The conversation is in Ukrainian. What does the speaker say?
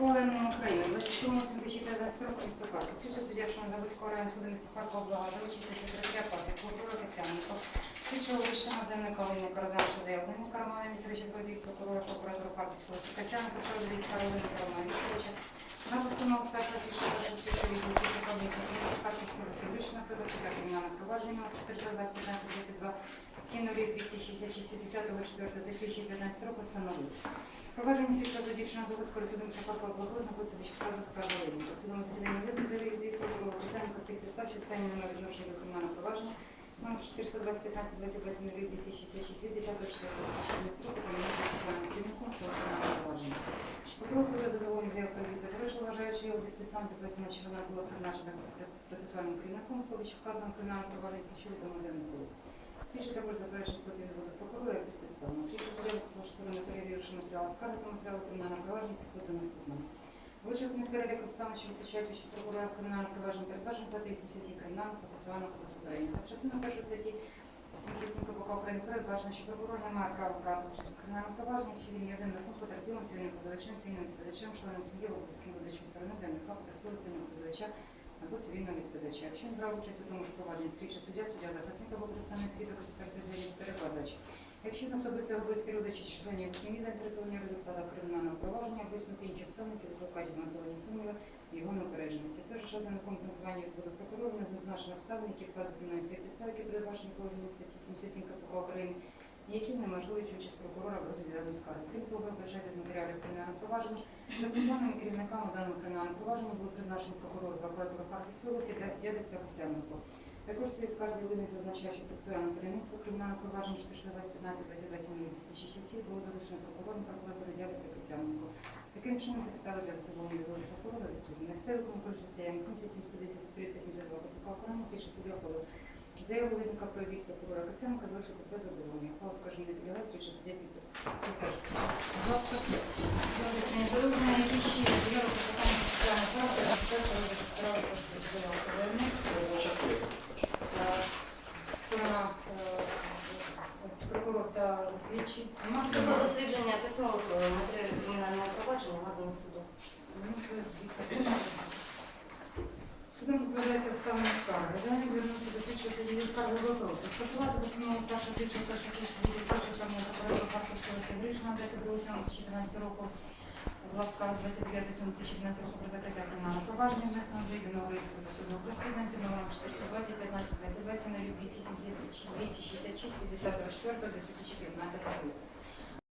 полем України 27 2019 року міста Харків. Слідчий суддя Шумозаводського району суду міста Харкова облага, секретаря партії прокурора Кисяненко, слідчого вища наземника Оліни Карадавша заявлення Романа Вікторовича Продвік, прокурора прокуратура Харківського Кисяненко, прокурора Оліна Романа Вікторовича, на постанову старшого слідчого засобу слідчого відділу слідчого Олександрична про закриття провадження номер 420 15 22 7 266 від 10.04.2015 року встановив. Провадження слідчого судді Чорнозаводського суду міста Харкова знаходиться Вічка скаржовим. У судовому засіданні визнав від прокурора Писаненко з тих підстав, що стані немає відношення до кримінального провадження номер 420 15 28 266 від 10.04.2015 року про мене процесуальним керівником цього кримінального провадження. Прокурор буде задоволений заяву про відео Заворожа, безпідставно та пояснює, що вона була призначена процесуальним керівником по вказаному кримінальному провадженню, що відомо заявнику. Слідчий також заперечив проти відводу прокурора як безпідставно. Сказав, що сторони перевіривши матеріал скарги та матеріалу кримінального провадження підходить до наступного. Вичерпний перелік обставин, що визначають участь прокурора в кримінальному провадженні, передбачено статті 87 Кримінального процесуального кодексу України. Так, частина першої статті 77 КПК України передбачено, що прокурор не має права брати участь у кримінальному провадженні, якщо він є земляком, потерпілим, цивільним позивачем, цивільним відповідачем, членом сім'ї, або близьким видачем сторони потерпілим, позивача або цивільного відповідача. Якщо він брав участь у тому ж провадженні слідчий суддя, суддя захисник або представник свідок, експертизує перекладач. Якщо він особисто близькі родичі чи членів сім'ї заінтересовані в результатах кримінального провадження, висунути інші обставини, які викликають обґрунтовані сумніви його неупередженості. Тож час за некомпонентування відбуду прокурору не зазначено обставин, які вказують статті підстави, які передбачені положенням статті 77 КПК України, які неможливують участь прокурора в розгляді даної скарги. Крім того, вибачайте з матеріалів кримінального провадження, процесуальними керівниками в даному кримінальному провадженні були призначені прокурор прокуратури Харківської області Дядик та Косяненко. Також свій скарзі виник зазначає, що процесуальне керівництво кримінального провадження 415 22 267 було доручено прокурором прокуратури Дядик та Косяненко. Таким чином, підстави для задоволення відводу прокурора відсутні. На підставі користується статтями 77 372 КПК України, слідчий суддя ухвалив Заяву визника про від прокурора Косенка залишити без задоволення. Скажімо не підлягає, слідчий суддя підпис. Присаджуйтесь. Будь ласка, до засідання продовження. Які ще є заяви про питання соціального характеру, початку розгляду справи про суд. Будь заявник. Сторона е, прокурор та. Нема Про дослідження письмових матеріалів кримінального провадження надані суду. Ну, це звісно, суд. Судом доповідається обставини скарги. Заявник звернувся до слідчого судді зі скаргою вопроси. Скасувати постанову старшого слідчого першого слідчого відділу управління прокуратури Харківської області Гришина 22.07.2015 року лапках 29.07.2015 року про закриття кримінального провадження внесено до єдиного реєстру досудового розслідування під номером 420 15 22 266 від 10.04.2015 року.